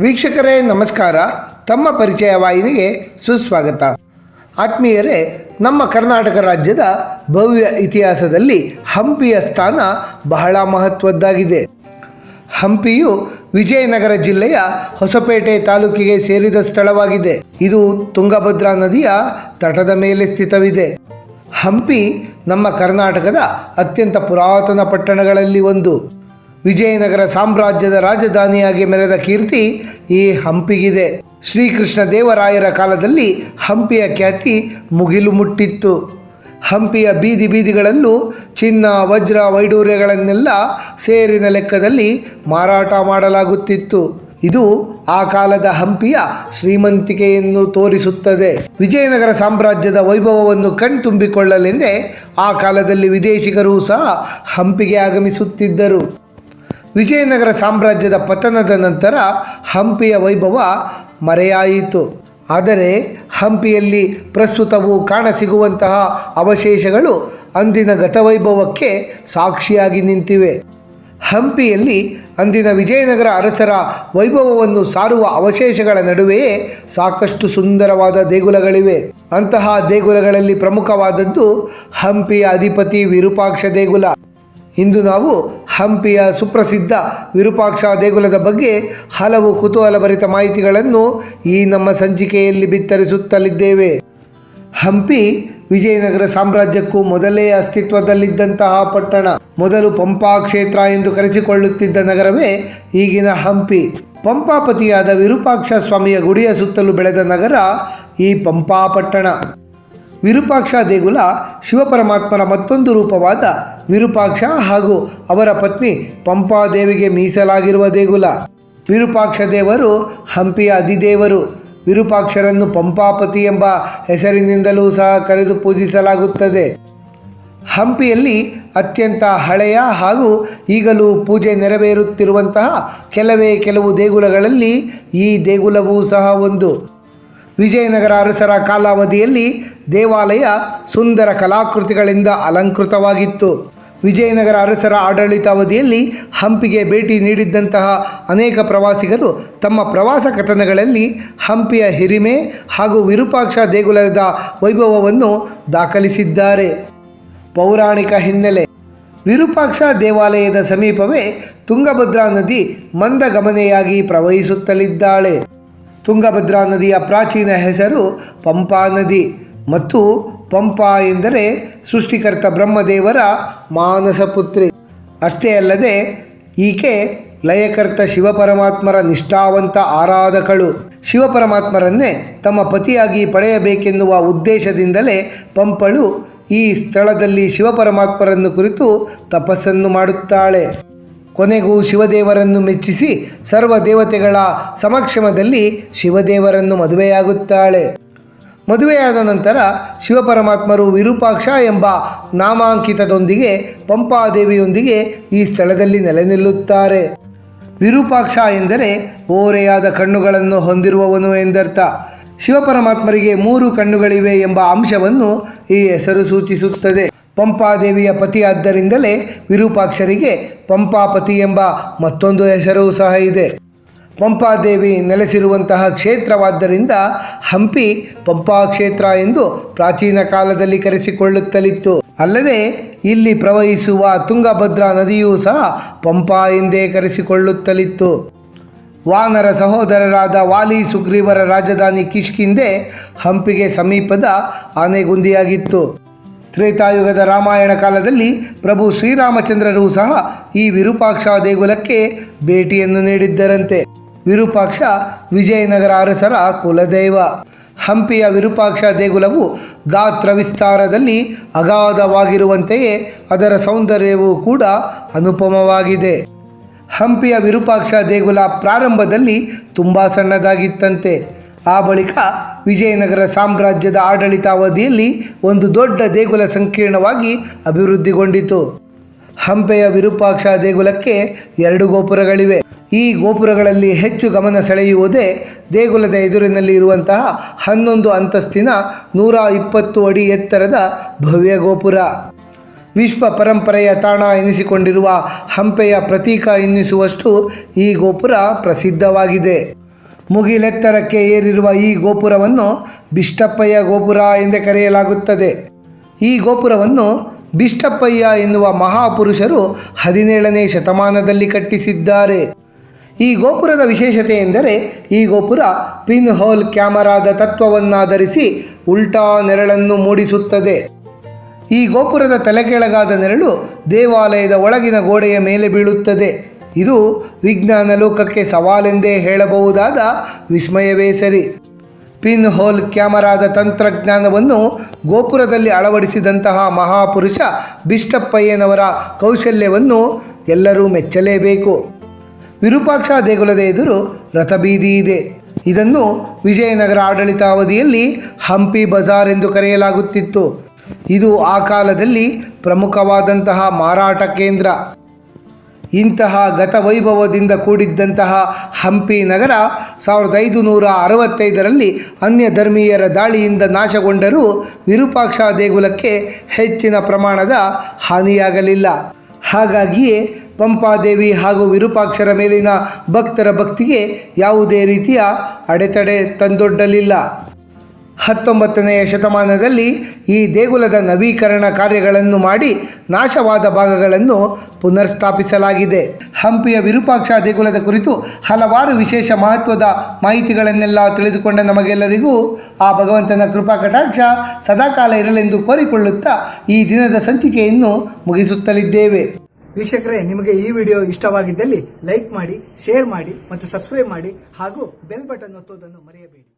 ವೀಕ್ಷಕರೇ, ನಮಸ್ಕಾರ. ತಮ್ಮ ಪರಿಚಯ ವಾಹಿನಿಗೆ ಸುಸ್ವಾಗತ. ಆತ್ಮೀಯರೇ, ನಮ್ಮ ಕರ್ನಾಟಕ ರಾಜ್ಯದ ಭವ್ಯ ಇತಿಹಾಸದಲ್ಲಿ ಹಂಪಿಯ ಸ್ಥಾನ ಬಹಳ ಮಹತ್ವದ್ದಾಗಿದೆ. ಹಂಪಿಯು ವಿಜಯನಗರ ಜಿಲ್ಲೆಯ ಹೊಸಪೇಟೆ ತಾಲೂಕಿಗೆ ಸೇರಿದ ಸ್ಥಳವಾಗಿದೆ. ಇದು ತುಂಗಭದ್ರಾ ನದಿಯ ತಟದ ಮೇಲೆ ಸ್ಥಿತವಿದೆ. ಹಂಪಿ ನಮ್ಮ ಕರ್ನಾಟಕದ ಅತ್ಯಂತ ಪುರಾತನ ಪಟ್ಟಣಗಳಲ್ಲಿ ಒಂದು. ವಿಜಯನಗರ ಸಾಮ್ರಾಜ್ಯದ ರಾಜಧಾನಿಯಾಗಿ ಮೆರೆದ ಕೀರ್ತಿ ಈ ಹಂಪಿಗಿದೆ. ಶ್ರೀಕೃಷ್ಣ ದೇವರಾಯರ ಕಾಲದಲ್ಲಿ ಹಂಪಿಯ ಖ್ಯಾತಿ ಮುಗಿಲು ಮುಟ್ಟಿತ್ತು. ಹಂಪಿಯ ಬೀದಿ ಬೀದಿಗಳಲ್ಲೂ ಚಿನ್ನ, ವಜ್ರ ವೈಡೂರ್ಯಗಳನ್ನೆಲ್ಲ ಸೇರಿನ ಲೆಕ್ಕದಲ್ಲಿ ಮಾರಾಟ ಮಾಡಲಾಗುತ್ತಿತ್ತು. ಇದು ಆ ಕಾಲದ ಹಂಪಿಯ ಶ್ರೀಮಂತಿಕೆಯನ್ನು ತೋರಿಸುತ್ತದೆ. ವಿಜಯನಗರ ಸಾಮ್ರಾಜ್ಯದ ವೈಭವವನ್ನು ಕಣ್ತುಂಬಿಕೊಳ್ಳಲೆಂದೇ ಆ ಕಾಲದಲ್ಲಿ ವಿದೇಶಿಗರೂ ಸಹ ಹಂಪಿಗೆ ಆಗಮಿಸುತ್ತಿದ್ದರು. ವಿಜಯನಗರ ಸಾಮ್ರಾಜ್ಯದ ಪತನದ ನಂತರ ಹಂಪಿಯ ವೈಭವ ಮರೆಯಾಯಿತು. ಆದರೆ ಹಂಪಿಯಲ್ಲಿ ಪ್ರಸ್ತುತವು ಕಾಣಸಿಗುವಂತಹ ಅವಶೇಷಗಳು ಅಂದಿನ ಗತವೈಭವಕ್ಕೆ ಸಾಕ್ಷಿಯಾಗಿ ನಿಂತಿವೆ. ಹಂಪಿಯಲ್ಲಿ ಅಂದಿನ ವಿಜಯನಗರ ಅರಸರ ವೈಭವವನ್ನು ಸಾರುವ ಅವಶೇಷಗಳ ನಡುವೆಯೇ ಸಾಕಷ್ಟು ಸುಂದರವಾದ ದೇಗುಲಗಳಿವೆ. ಅಂತಹ ದೇಗುಲಗಳಲ್ಲಿ ಪ್ರಮುಖವಾದದ್ದು ಹಂಪಿಯ ಅಧಿಪತಿ ವಿರೂಪಾಕ್ಷ ದೇಗುಲ. ಇಂದು ನಾವು ಹಂಪಿಯ ಸುಪ್ರಸಿದ್ಧ ವಿರೂಪಾಕ್ಷ ದೇಗುಲದ ಬಗ್ಗೆ ಹಲವು ಕುತೂಹಲಭರಿತ ಮಾಹಿತಿಗಳನ್ನು ಈ ನಮ್ಮ ಸಂಚಿಕೆಯಲ್ಲಿ ಬಿತ್ತರಿಸುತ್ತಲಿದ್ದೇವೆ. ಹಂಪಿ ವಿಜಯನಗರ ಸಾಮ್ರಾಜ್ಯಕ್ಕೂ ಮೊದಲೇ ಅಸ್ತಿತ್ವದಲ್ಲಿದ್ದಂತಹ ಪಟ್ಟಣ. ಮೊದಲು ಪಂಪಾ ಕ್ಷೇತ್ರ ಎಂದು ಕರೆಸಿಕೊಳ್ಳುತ್ತಿದ್ದ ನಗರವೇ ಈಗಿನ ಹಂಪಿ. ಪಂಪಾಪತಿಯಾದ ವಿರೂಪಾಕ್ಷ ಸ್ವಾಮಿಯ ಗುಡಿಯ ಸುತ್ತಲೂ ಬೆಳೆದ ನಗರ ಈ ಪಂಪಾ ಪಟ್ಟಣ. ವಿರೂಪಾಕ್ಷ ದೇಗುಲ ಶಿವಪರಮಾತ್ಮರ ಮತ್ತೊಂದು ರೂಪವಾದ ವಿರೂಪಾಕ್ಷ ಹಾಗೂ ಅವರ ಪತ್ನಿ ಪಂಪಾದೇವಿಗೆ ಮೀಸಲಾಗಿರುವ ದೇಗುಲ. ವಿರೂಪಾಕ್ಷ ದೇವರು ಹಂಪಿಯ ಅಧಿದೇವರು. ವಿರೂಪಾಕ್ಷರನ್ನು ಪಂಪಾಪತಿ ಎಂಬ ಹೆಸರಿನಿಂದಲೂ ಸಹ ಕರೆದು ಪೂಜಿಸಲಾಗುತ್ತದೆ. ಹಂಪಿಯಲ್ಲಿ ಅತ್ಯಂತ ಹಳೆಯ ಹಾಗೂ ಈಗಲೂ ಪೂಜೆ ನೆರವೇರುತ್ತಿರುವಂತಹ ಕೆಲವೇ ಕೆಲವು ದೇಗುಲಗಳಲ್ಲಿ ಈ ದೇಗುಲವೂ ಸಹ ಒಂದು. ವಿಜಯನಗರ ಅರಸರ ಕಾಲಾವಧಿಯಲ್ಲಿ ದೇವಾಲಯ ಸುಂದರ ಕಲಾಕೃತಿಗಳಿಂದ ಅಲಂಕೃತವಾಗಿತ್ತು. ವಿಜಯನಗರ ಅರಸರ ಆಡಳಿತಾವಧಿಯಲ್ಲಿ ಹಂಪಿಗೆ ಭೇಟಿ ನೀಡಿದ್ದಂತಹ ಅನೇಕ ಪ್ರವಾಸಿಗರು ತಮ್ಮ ಪ್ರವಾಸ ಕಥನಗಳಲ್ಲಿ ಹಂಪಿಯ ಹಿರಿಮೆ ಹಾಗೂ ವಿರೂಪಾಕ್ಷ ದೇಗುಲದ ವೈಭವವನ್ನು ದಾಖಲಿಸಿದ್ದಾರೆ. ಪೌರಾಣಿಕ ಹಿನ್ನೆಲೆ. ವಿರೂಪಾಕ್ಷ ದೇವಾಲಯದ ಸಮೀಪವೇ ತುಂಗಭದ್ರಾ ನದಿ ಮಂದಗಮನೆಯಾಗಿ ಪ್ರವಹಿಸುತ್ತಲಿದ್ದಾಳೆ. ತುಂಗಭದ್ರಾ ನದಿಯ ಪ್ರಾಚೀನ ಹೆಸರು ಪಂಪಾ ನದಿ ಮತ್ತು ಪಂಪಾ ಎಂದರೆ ಸೃಷ್ಟಿಕರ್ತ ಬ್ರಹ್ಮದೇವರ ಮಾನಸ ಪುತ್ರಿ. ಅಷ್ಟೇ ಅಲ್ಲದೆ, ಈಕೆ ಲಯಕರ್ತ ಶಿವಪರಮಾತ್ಮರ ನಿಷ್ಠಾವಂತ ಆರಾಧಕಳು. ಶಿವಪರಮಾತ್ಮರನ್ನೇ ತಮ್ಮ ಪತಿಯಾಗಿ ಪಡೆಯಬೇಕೆನ್ನುವ ಉದ್ದೇಶದಿಂದಲೇ ಪಂಪಳು ಈ ಸ್ಥಳದಲ್ಲಿ ಶಿವಪರಮಾತ್ಮರನ್ನು ಕುರಿತು ತಪಸ್ಸನ್ನು ಮಾಡುತ್ತಾಳೆ. ಕೊನೆಗೂ ಶಿವದೇವರನ್ನು ಮೆಚ್ಚಿಸಿ ಸರ್ವ ದೇವತೆಗಳ ಸಮಕ್ಷಮದಲ್ಲಿ ಶಿವದೇವರನ್ನು ಮದುವೆಯಾಗುತ್ತಾಳೆ. ಮದುವೆಯಾದ ನಂತರ ಶಿವಪರಮಾತ್ಮರು ವಿರೂಪಾಕ್ಷ ಎಂಬ ನಾಮಾಂಕಿತದೊಂದಿಗೆ ಪಂಪಾದೇವಿಯೊಂದಿಗೆ ಈ ಸ್ಥಳದಲ್ಲಿ ನೆಲೆ ನಿಲ್ಲುತ್ತಾರೆ. ವಿರೂಪಾಕ್ಷ ಎಂದರೆ ಓರೆಯಾದ ಕಣ್ಣುಗಳನ್ನು ಹೊಂದಿರುವವನು ಎಂದರ್ಥ. ಶಿವಪರಮಾತ್ಮರಿಗೆ ಮೂರು ಕಣ್ಣುಗಳಿವೆ ಎಂಬ ಅಂಶವನ್ನು ಈ ಹೆಸರು ಸೂಚಿಸುತ್ತದೆ. ಪಂಪಾದೇವಿಯ ಪತಿಯಾದ್ದರಿಂದಲೇ ವಿರೂಪಾಕ್ಷರಿಗೆ ಪಂಪಾಪತಿ ಎಂಬ ಮತ್ತೊಂದು ಹೆಸರು ಸಹ ಇದೆ. ಪಂಪಾದೇವಿ ನೆಲೆಸಿರುವಂತಹ ಕ್ಷೇತ್ರವಾದ್ದರಿಂದ ಹಂಪಿ ಪಂಪಾ ಕ್ಷೇತ್ರ ಎಂದು ಪ್ರಾಚೀನ ಕಾಲದಲ್ಲಿ ಕರೆಸಿಕೊಳ್ಳುತ್ತಲಿತ್ತು. ಅಲ್ಲದೆ ಇಲ್ಲಿ ಪ್ರವಹಿಸುವ ತುಂಗಭದ್ರಾ ನದಿಯೂ ಸಹ ಪಂಪಾ ಎಂದೇ ಕರೆಸಿಕೊಳ್ಳುತ್ತಲಿತ್ತು. ವಾನರ ಸಹೋದರರಾದ ವಾಲಿ ಸುಗ್ರೀವರ ರಾಜಧಾನಿ ಕಿಷ್ಕಿಂದೆ ಹಂಪಿಗೆ ಸಮೀಪದ ಆನೆಗುಂದಿಯಾಗಿತ್ತು. ತ್ರೇತಾಯುಗದ ರಾಮಾಯಣ ಕಾಲದಲ್ಲಿ ಪ್ರಭು ಶ್ರೀರಾಮಚಂದ್ರರು ಸಹ ಈ ವಿರೂಪಾಕ್ಷ ದೇಗುಲಕ್ಕೆ ಭೇಟಿಯನ್ನು ನೀಡಿದ್ದರಂತೆ. ವಿರೂಪಾಕ್ಷ ವಿಜಯನಗರ ಅರಸರ ಕುಲದೈವ. ಹಂಪಿಯ ವಿರೂಪಾಕ್ಷ ದೇಗುಲವು ಗಾತ್ರ ವಿಸ್ತಾರದಲ್ಲಿ ಅಗಾಧವಾಗಿರುವಂತೆಯೇ ಅದರ ಸೌಂದರ್ಯವೂ ಕೂಡ ಅನುಪಮವಾಗಿದೆ. ಹಂಪಿಯ ವಿರೂಪಾಕ್ಷ ದೇಗುಲ ಪ್ರಾರಂಭದಲ್ಲಿ ತುಂಬ ಸಣ್ಣದಾಗಿತ್ತಂತೆ. ಆ ಬಳಿಕ ವಿಜಯನಗರ ಸಾಮ್ರಾಜ್ಯದ ಆಡಳಿತಾವಧಿಯಲ್ಲಿ ಒಂದು ದೊಡ್ಡ ದೇಗುಲ ಸಂಕೀರ್ಣವಾಗಿ ಅಭಿವೃದ್ಧಿಗೊಂಡಿತು. ಹಂಪೆಯ ವಿರೂಪಾಕ್ಷ ದೇಗುಲಕ್ಕೆ ಎರಡು ಗೋಪುರಗಳಿವೆ. ಈ ಗೋಪುರಗಳಲ್ಲಿ ಹೆಚ್ಚು ಗಮನ ಸೆಳೆಯುವುದೇ ದೇಗುಲದ ಎದುರಿನಲ್ಲಿ ಇರುವಂತಹ ಹನ್ನೊಂದು ಅಂತಸ್ತಿನ ನೂರ ಇಪ್ಪತ್ತು ಅಡಿ ಎತ್ತರದ ಭವ್ಯ ಗೋಪುರ. ವಿಶ್ವ ಪರಂಪರೆಯ ತಾಣ ಎನಿಸಿಕೊಂಡಿರುವ ಹಂಪೆಯ ಪ್ರತೀಕ ಎನ್ನಿಸುವಷ್ಟು ಈ ಗೋಪುರ ಪ್ರಸಿದ್ಧವಾಗಿದೆ. ಮುಗಿಲೆತ್ತರಕ್ಕೆ ಏರಿರುವ ಈ ಗೋಪುರವನ್ನು ಬಿಷ್ಟಪ್ಪಯ್ಯ ಗೋಪುರ ಎಂದೇ ಕರೆಯಲಾಗುತ್ತದೆ. ಈ ಗೋಪುರವನ್ನು ಬಿಷ್ಟಪ್ಪಯ್ಯ ಎನ್ನುವ ಮಹಾಪುರುಷರು ಹದಿನೇಳನೇ ಶತಮಾನದಲ್ಲಿ ಕಟ್ಟಿಸಿದ್ದಾರೆ. ಈ ಗೋಪುರದ ವಿಶೇಷತೆ ಎಂದರೆ ಈ ಗೋಪುರ ಪಿನ್ ಹೋಲ್ ಕ್ಯಾಮರಾದ ತತ್ವವನ್ನಾಧರಿಸಿ ಉಲ್ಟಾ ನೆರಳನ್ನು ಮೂಡಿಸುತ್ತದೆ. ಈ ಗೋಪುರದ ತಲೆಕೆಳಗಾದ ನೆರಳು ದೇವಾಲಯದ ಒಳಗಿನ ಗೋಡೆಯ ಮೇಲೆ ಬೀಳುತ್ತದೆ. ಇದು ವಿಜ್ಞಾನ ಲೋಕಕ್ಕೆ ಸವಾಲೆಂದೇ ಹೇಳಬಹುದಾದ ವಿಸ್ಮಯವೇ ಸರಿ. ಪಿನ್ ಹೋಲ್ ಕ್ಯಾಮರಾದ ತಂತ್ರಜ್ಞಾನವನ್ನು ಗೋಪುರದಲ್ಲಿ ಅಳವಡಿಸಿದಂತಹ ಮಹಾಪುರುಷ ಬಿಷ್ಟಪ್ಪಯ್ಯನವರ ಕೌಶಲ್ಯವನ್ನು ಎಲ್ಲರೂ ಮೆಚ್ಚಲೇಬೇಕು. ವಿರೂಪಾಕ್ಷ ದೇಗುಲದ ಎದುರು ರಥಬೀದಿ ಇದೆ. ಇದನ್ನು ವಿಜಯನಗರ ಆಡಳಿತಾವಧಿಯಲ್ಲಿ ಹಂಪಿ ಬಜಾರ್ ಎಂದು ಕರೆಯಲಾಗುತ್ತಿತ್ತು. ಇದು ಆ ಕಾಲದಲ್ಲಿ ಪ್ರಮುಖವಾದಂತಹ ಮಾರಾಟ ಕೇಂದ್ರ. ಇಂತಹ ಗತವೈಭವದಿಂದ ಕೂಡಿದ್ದಂತಹ ಹಂಪಿ ನಗರ ಸಾವಿರದ ಐದು ನೂರ ಅರವತ್ತೈದರಲ್ಲಿ ಅನ್ಯ ಧರ್ಮೀಯರ ದಾಳಿಯಿಂದ ನಾಶಗೊಂಡರೂ ವಿರೂಪಾಕ್ಷ ದೇಗುಲಕ್ಕೆ ಹೆಚ್ಚಿನ ಪ್ರಮಾಣದ ಹಾನಿಯಾಗಲಿಲ್ಲ. ಹಾಗಾಗಿಯೇ ಪಂಪಾದೇವಿ ಹಾಗೂ ವಿರೂಪಾಕ್ಷರ ಮೇಲಿನ ಭಕ್ತರ ಭಕ್ತಿಗೆ ಯಾವುದೇ ರೀತಿಯ ಅಡೆತಡೆ ತಂದೊಡ್ಡಲಿಲ್ಲ. ಹತ್ತೊಂಬತ್ತನೆಯ ಶತಮಾನದಲ್ಲಿ ಈ ದೇಗುಲದ ನವೀಕರಣ ಕಾರ್ಯಗಳನ್ನು ಮಾಡಿ ನಾಶವಾದ ಭಾಗಗಳನ್ನು ಪುನರ್ಸ್ಥಾಪಿಸಲಾಗಿದೆ. ಹಂಪಿಯ ವಿರೂಪಾಕ್ಷ ದೇಗುಲದ ಕುರಿತು ಹಲವಾರು ವಿಶೇಷ ಮಹತ್ವದ ಮಾಹಿತಿಗಳನ್ನೆಲ್ಲ ತಿಳಿದುಕೊಂಡ ನಮಗೆಲ್ಲರಿಗೂ ಆ ಭಗವಂತನ ಕೃಪಾ ಕಟಾಕ್ಷ ಸದಾಕಾಲ ಇರಲೆಂದು ಕೋರಿಕೊಳ್ಳುತ್ತಾ ಈ ದಿನದ ಸಂಚಿಕೆಯನ್ನು ಮುಗಿಸುತ್ತಲಿದ್ದೇವೆ. ವೀಕ್ಷಕರೇ, ನಿಮಗೆ ಈ ವಿಡಿಯೋ ಇಷ್ಟವಾಗಿದ್ದಲ್ಲಿ ಲೈಕ್ ಮಾಡಿ, ಶೇರ್ ಮಾಡಿ ಮತ್ತು ಸಬ್ಸ್ಕ್ರೈಬ್ ಮಾಡಿ ಹಾಗೂ ಬೆಲ್ ಬಟನ್ ಒತ್ತುವುದನ್ನು ಮರೆಯಬೇಡಿ.